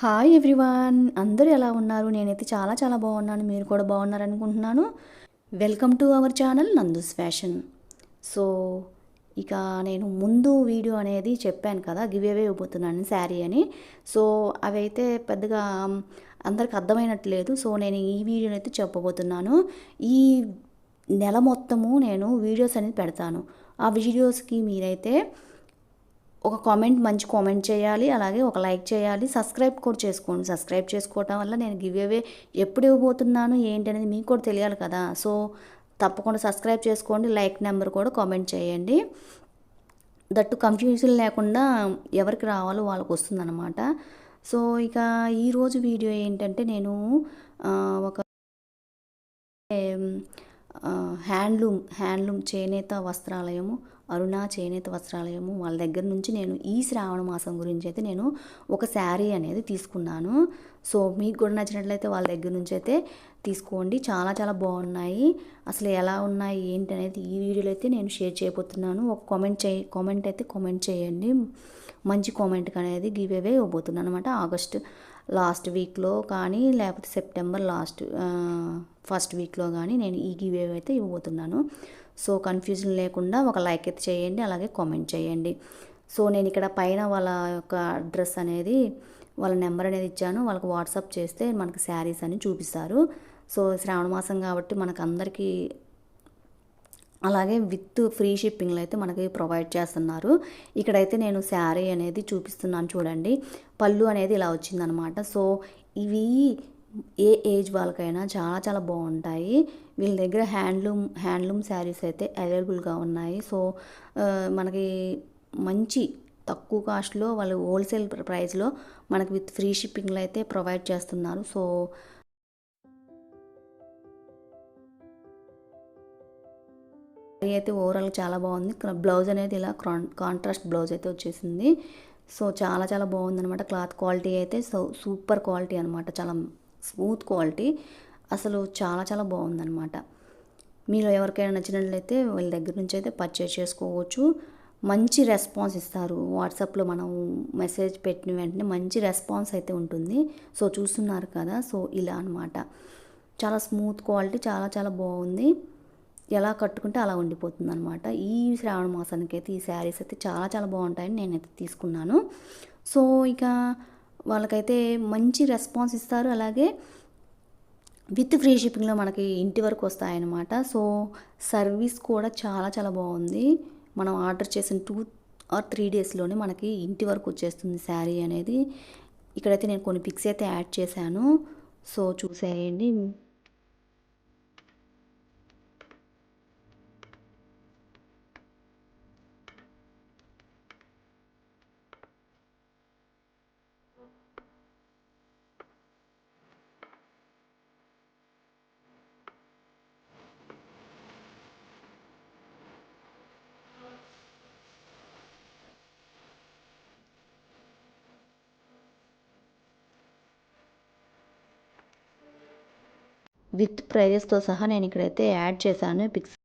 Hi everyone అందరూ ఎలా ఉన్నారు? నేనైతే చాలా చాలా బాగున్నాను. మీరు కూడా బాగున్నారు అనుకుంటున్నాను welcome to our channel Nandu's fashion so ఇక నేను ముందు వీడియో అనేది చెప్పాను కదా గివ్ అవే ఇవ్వబోతున్నాను శారీ అని. సో అవైతే పెద్దగా అందరికి అర్థమైనట్లేదు. సో నేను ఈ వీడియోని అయితే చెప్పబోతున్నాను. ఈ నెల మొత్తము నేను వీడియోస్ అనేది పెడతాను. ఆ వీడియోస్కి మీరైతే ఒక కామెంట్ మంచి కామెంట్ చేయాలి అలాగే ఒక లైక్ చేయాలి. సబ్స్క్రైబ్ కూడా చేసుకోండి. సబ్స్క్రైబ్ చేసుకోవటం వల్ల నేను గివ్ అవే ఎప్పుడు ఇవ్వబోతున్నాను ఏంటి అనేది మీకు కూడా తెలియాలి కదా. సో తప్పకుండా సబ్స్క్రైబ్ చేసుకోండి. లైక్ నెంబర్ కూడా కామెంట్ చేయండి. దట్టు కన్ఫ్యూజన్ లేకుండా ఎవరికి రావాలో వాళ్ళకి వస్తుందన్నమాట. సో ఇక ఈరోజు వీడియో ఏంటంటే నేను ఒక హ్యాండ్లూమ్ హ్యాండ్లూమ్ చేనేత వస్త్రాలయము అరుణ చేనేత వస్త్రాలయము వాళ్ళ దగ్గర నుంచి నేను ఈ శ్రావణ మాసం గురించి అయితే నేను ఒక శారీ అనేది తీసుకున్నాను. సో మీకు కూడా నచ్చినట్లయితే వాళ్ళ దగ్గర నుంచి అయితే తీసుకోండి. చాలా చాలా బాగున్నాయి. అసలు ఎలా ఉన్నాయి ఏంటి అనేది ఈ వీడియోలో అయితే నేను షేర్ చేయబోతున్నాను. ఒక కామెంట్ చేయ కామెంట్ అయితే కామెంట్ చేయండి. మంచి కామెంట్ అనేది గివ్ అవే ఇవ్వబోతున్నాను అనమాట ఆగస్ట్ లాస్ట్ వీక్లో కానీ లేకపోతే సెప్టెంబర్ లాస్ట్ ఫస్ట్ వీక్లో కానీ నేను ఈ గివ్ అయితే ఇవ్వబోతున్నాను. సో కన్ఫ్యూజన్ లేకుండా ఒక లైక్ అయితే చేయండి అలాగే కామెంట్ చేయండి. సో నేను ఇక్కడ పైన వాళ్ళ యొక్క అడ్రస్ అనేది వాళ్ళ నెంబర్ అనేది ఇచ్చాను. వాళ్ళకి వాట్సాప్ చేస్తే మనకి శారీస్ అని చూపిస్తారు. సో శ్రావణ మాసం కాబట్టి మనకు అందరికీ అలాగే విత్ ఫ్రీ షిప్పింగ్లో అయితే మనకి ప్రొవైడ్ చేస్తున్నారు. ఇక్కడైతే నేను శారీ అనేది చూపిస్తున్నాను చూడండి. పళ్ళు అనేది ఇలా వచ్చిందనమాట. సో ఇవి ఏ ఏజ్ వాళ్ళకైనా చాలా చాలా బాగుంటాయి. వీళ్ళ దగ్గర హ్యాండ్లూమ్ హ్యాండ్లూమ్ శారీస్ అయితే అవైలబుల్గా ఉన్నాయి. సో మనకి మంచి తక్కువ కాస్ట్లో వాళ్ళు హోల్సేల్ ప్రైస్లో మనకి విత్ ఫ్రీ షిప్పింగ్లో అయితే ప్రొవైడ్ చేస్తున్నారు. సో శారీ అయితే ఓవరాల్ చాలా బాగుంది. బ్లౌజ్ అనేది ఇలా కాంట్రాస్ట్ బ్లౌజ్ అయితే వచ్చేసింది. సో చాలా చాలా బాగుంది అనమాట క్లాత్ క్వాలిటీ అయితే సో సూపర్ క్వాలిటీ అనమాట చాలా స్మూత్ క్వాలిటీ. అసలు చాలా చాలా బాగుందనమాట మీరు ఎవరికైనా నచ్చినట్లయితే వాళ్ళ దగ్గర నుంచి అయితే పర్చేస్ చేసుకోవచ్చు. మంచి రెస్పాన్స్ ఇస్తారు. వాట్సాప్లో మనం మెసేజ్ పెట్టిన వెంటనే మంచి రెస్పాన్స్ అయితే ఉంటుంది. సో చూస్తున్నారు కదా. సో ఇలా అనమాట చాలా స్మూత్ క్వాలిటీ చాలా చాలా బాగుంది. ఎలా కట్టుకుంటే అలా ఉండిపోతుంది అనమాట ఈ శ్రావణ మాసానికి అయితే ఈ శారీస్ అయితే చాలా చాలా బాగుంటాయని నేనైతే తీసుకున్నాను. సో ఇక వాళ్ళకైతే మంచి రెస్పాన్స్ ఇస్తారు. అలాగే విత్ ఫ్రీ షిప్పింగ్లో మనకి ఇంటి వరకు వస్తాయన్నమాట. సో సర్వీస్ కూడా చాలా చాలా బాగుంది. మనం ఆర్డర్ చేసిన టూ ఆర్ త్రీ డేస్లోనే మనకి ఇంటి వరకు వచ్చేస్తుంది శారీ అనేది. ఇక్కడైతే నేను కొన్ని పిక్స్ అయితే యాడ్ చేశాను. సో చూసేయండి. విత్ ప్రైజెస్తో సహా నేను ఇక్కడైతే యాడ్ చేశాను పిక్స్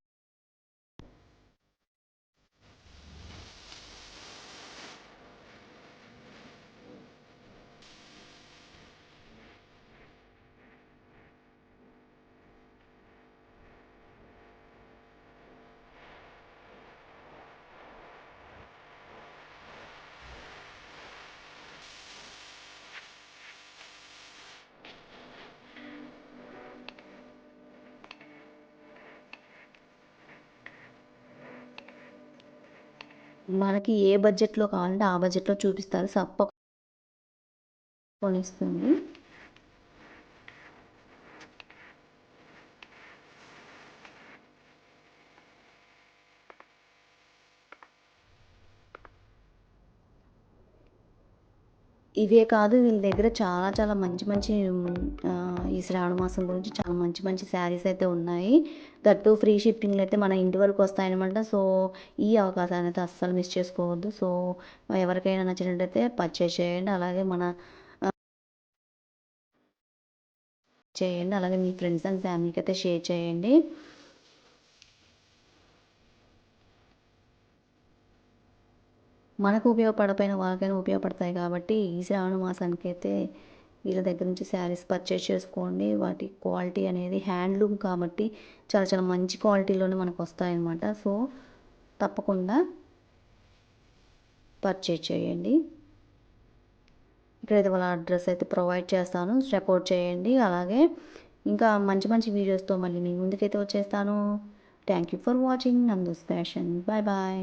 మనకి ఏ బడ్జెట్లో కావాలంటే ఆ బడ్జెట్లో చూపిస్తారు. సప్ప కొనిస్తుంది. ఇవే కాదు వీళ్ళ దగ్గర చాలా చాలా మంచి మంచి ఈ శ్రావణ మాసం గురించి చాలా మంచి మంచి శారీస్ అయితే ఉన్నాయి. దట్టు ఫ్రీ షిప్పింగ్లు అయితే మన ఇంటి వరకు వస్తాయన్నమాట. సో ఈ అవకాశాన్ని అయితే అస్సలు మిస్ చేసుకోవద్దు. సో ఎవరికైనా నచ్చినట్టయితే పర్చేస్ చేయండి. అలాగే మన చేయండి. అలాగే మీ ఫ్రెండ్స్ అండ్ ఫ్యామిలీకి అయితే షేర్ చేయండి. మనకు ఉపయోగపడపోయిన వాళ్ళకైనా ఉపయోగపడతాయి కాబట్టి ఈ శ్రావణ మాసానికి అయితే వీళ్ళ దగ్గర నుంచి శారీస్ పర్చేస్ చేసుకోండి. వాటి క్వాలిటీ అనేది హ్యాండ్లూమ్ కాబట్టి చాలా చాలా మంచి క్వాలిటీలోనే మనకు వస్తాయన్నమాట. సో తప్పకుండా పర్చేజ్ చేయండి. ఇక్కడైతే వాళ్ళ అడ్రస్ అయితే ప్రొవైడ్ చేస్తాను. సపోర్ట్ చేయండి. అలాగే ఇంకా మంచి మంచి వీడియోస్తో మళ్ళీ మీ ముందుకైతే వచ్చేస్తాను. Thank you for watching Nandu's fashion bye bye